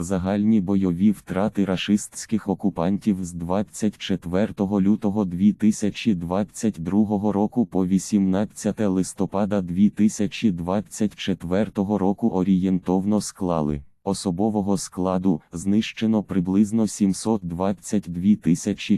Загальні бойові втрати рашистських окупантів з 24 лютого 2022 року по 18 листопада 2024 року орієнтовно склали. Особового складу знищено приблизно 722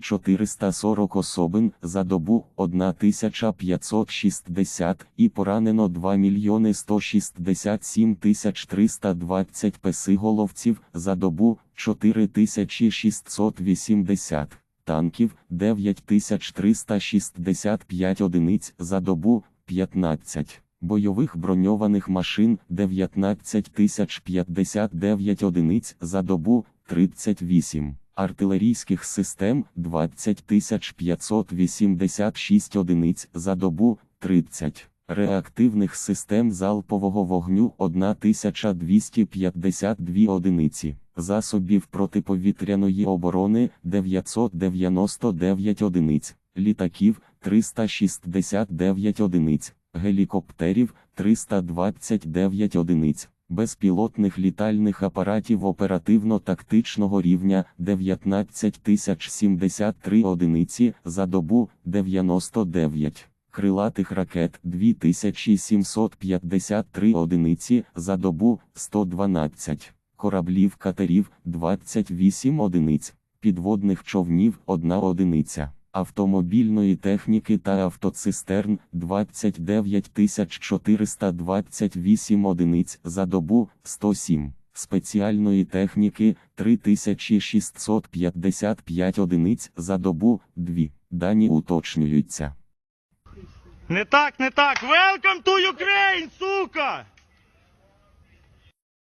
440 особин за добу 1560 і поранено 2 мільйони 167 320 песиголовців за добу 4680 танків 9365 одиниць за добу 15 бойових броньованих машин 19059 одиниць за добу 38, артилерійських систем 20586 одиниць за добу 30, реактивних систем залпового вогню 1252 одиниці, засобів протиповітряної оборони 999 одиниць, літаків 369 одиниць гелікоптерів 329 одиниць, безпілотних літальних апаратів оперативно-тактичного рівня 19073 одиниці за добу 99, крилатих ракет 2753 одиниці за добу 112, кораблів катерів 28 одиниць, підводних човнів 1 одиниця автомобільної техніки та автоцистерн 29 428 одиниць за добу 107, спеціальної техніки 3655 одиниць за добу 2. Дані уточнюються. Не так, не так. Welcome to Ukraine, сука!